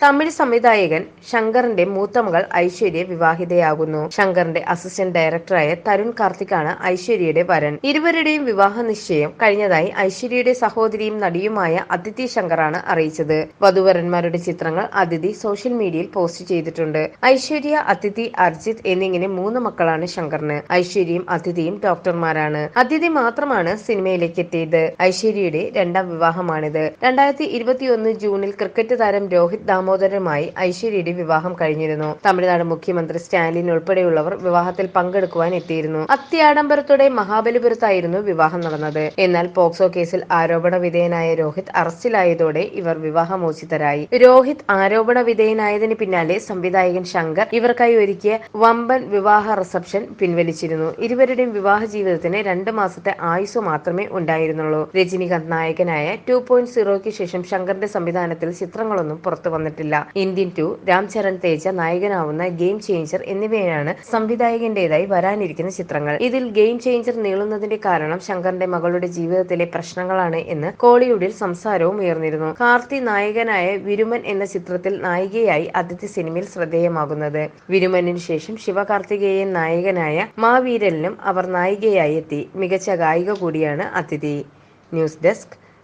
തമിഴ് സംവിധായകൻ ശങ്കറിന്റെ മൂത്ത മകൾ ഐശ്വര്യ വിവാഹിതയാകുന്നു. ശങ്കറിന്റെ അസിസ്റ്റന്റ് ഡയറക്ടറായ തരുൺ കാർത്തിക്കാണ് ഐശ്വര്യയുടെ വരൻ. ഇരുവരുടെയും വിവാഹ നിശ്ചയം കഴിഞ്ഞതായി ഐശ്വര്യയുടെ സഹോദരിയും നടിയുമായ അതിഥി ശങ്കറാണ് അറിയിച്ചത്. വധുവരന്മാരുടെ ചിത്രങ്ങൾ അതിഥി സോഷ്യൽ മീഡിയയിൽ പോസ്റ്റ് ചെയ്തിട്ടുണ്ട്. ഐശ്വര്യ അതിഥി അർജിത് എന്നിങ്ങനെ മൂന്ന് മക്കളാണ് ശങ്കറിന്. ഐശ്വര്യയും അതിഥിയും ഡോക്ടർമാരാണ്. അതിഥി മാത്രമാണ് സിനിമയിലേക്ക് എത്തിയത്. ഐശ്വര്യയുടെ രണ്ടാം വിവാഹമാണിത്. രണ്ടായിരത്തി ഇരുപത്തിയൊന്ന് ജൂണിൽ ക്രിക്കറ്റ് താരം രോഹിത് ദാമോദരനുമായി ഐശ്വര്യയുടെ വിവാഹം കഴിഞ്ഞിരുന്നു. തമിഴ്നാട് മുഖ്യമന്ത്രി സ്റ്റാലിൻ ഉൾപ്പെടെയുള്ളവർ വിവാഹത്തിൽ പങ്കെടുക്കുവാൻ എത്തിയിരുന്നു. അത്യാഡംബരത്തോടെ മഹാബലിപുരത്തായിരുന്നു വിവാഹം നടന്നത്. എന്നാൽ പോക്സോ കേസിൽ ആരോപണ വിധേയനായ രോഹിത് അറസ്റ്റിലായതോടെ ഇവർ വിവാഹമോചിതരായി. രോഹിത് ആരോപണ വിധേയനായതിന് പിന്നാലെ സംവിധായകൻ ശങ്കർ ഇവർക്കായി ഒരുക്കിയ വമ്പൻ വിവാഹ റിസപ്ഷൻ പിൻവലിച്ചിരുന്നു. ഇരുവരുടെയും വിവാഹ ജീവിതത്തിന് രണ്ട് മാസത്തെ ആയുസ് മാത്രമേ ഉണ്ടായിരുന്നുള്ളൂ. രജനികാന്ത് നായകനായ ടു പോയിന്റ് സീറോയ്ക്ക് ശേഷം ശങ്കറിന്റെ സംവിധാനത്തിൽ ചിത്രങ്ങളൊന്നും പുറത്തു വന്നിട്ടില്ല. ഇന്ത്യൻ ടു രാംചരൺ തേജ നായകനാവുന്ന ഗെയിം ചേഞ്ചർ എന്നിവയാണ് സംവിധായകന്റേതായി വരാനിരിക്കുന്ന ചിത്രങ്ങൾ. ഇതിൽ ഗെയിം ചേഞ്ചർ നീളുന്നതിന്റെ കാരണം ശങ്കറിന്റെ മകളുടെ ജീവിതത്തിലെ പ്രശ്നങ്ങളാണ് എന്ന് കോളിവുഡിൽ സംസാരവും ഉയർന്നിരുന്നു. കാർത്തി നായകനായ വിരുമൻ എന്ന ചിത്രത്തിൽ നായികയായി അതിഥി സിനിമയിൽ ശ്രദ്ധേയമാകുന്നത്. വിരുമനു ശേഷം ശിവകാർത്തികേയൻ നായകനായ മാവീരലിനും അവർ നായികയായി എത്തി. മികച്ച ഗായിക കൂടിയാണ് അതിഥി. News desk